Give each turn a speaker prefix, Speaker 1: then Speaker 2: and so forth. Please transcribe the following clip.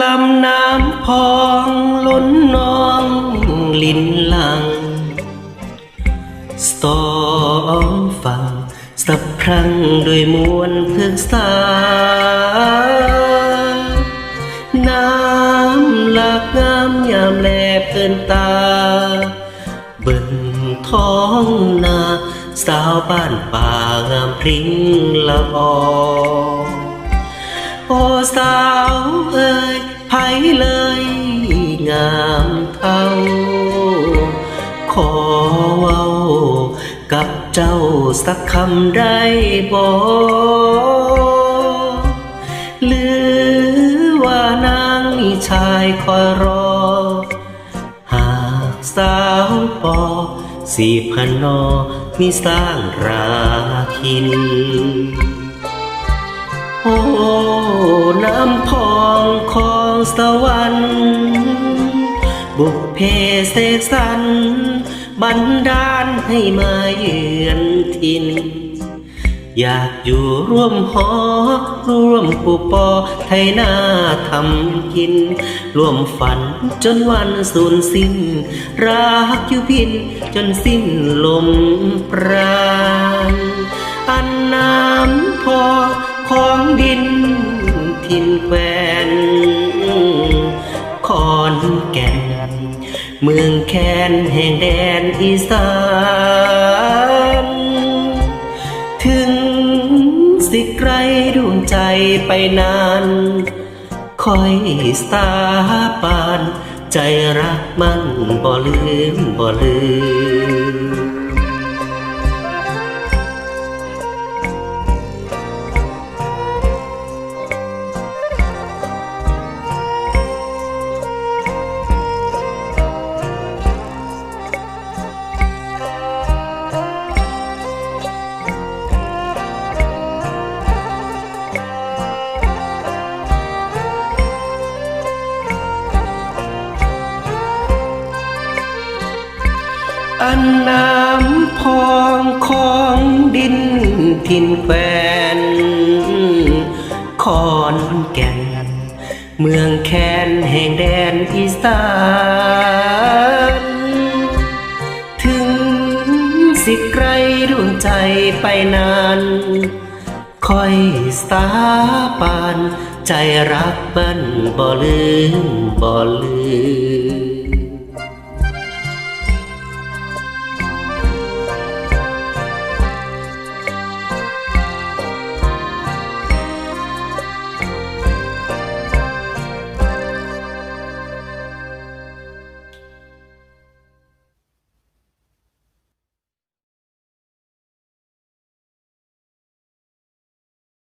Speaker 1: ลำน้ำพองล้นนองลินลัง สอฟังสับพรังด้วยมวลเพื่อสา น้ำหลากงามยามแลเกินตา เบิ่นท้องนา สาวบ้านป่างามพริ้งละออโอ้สาวเอ่ยไผเลยงามเท่า ขอเว้ากับเจ้าสักคำได้บ่หรือว่านางมีชายคอยรอ หากสาวปอสีพันนอ มีสร้างราคิน โอ้ น้ำพองของสวรรค์บุกเพเสกสัน บันดาลให้มาเยือนทิน อยากอยู่ร่วมหอ ร่วมปูปอไทยนาทำกิน ร่วมฝันจนวันสูญสิ้น รักอยู่พินจนสิ้นลมปราณอันน้ำพอของดินทินแควนคอนแก่น เมืองแคนแห่งแดนอีสาน ใจไปนาน คอยสาปาน ใจรักมันบ่ลืมบ่ลืม อันน้ำพองของดินทินแควนคอนแก่น เมืองแคนแห่งแดนอีสานถึงสิไกลดวงใจไปนานคอยสาปาน ใจรักมันบ่ลืมบ่ลืม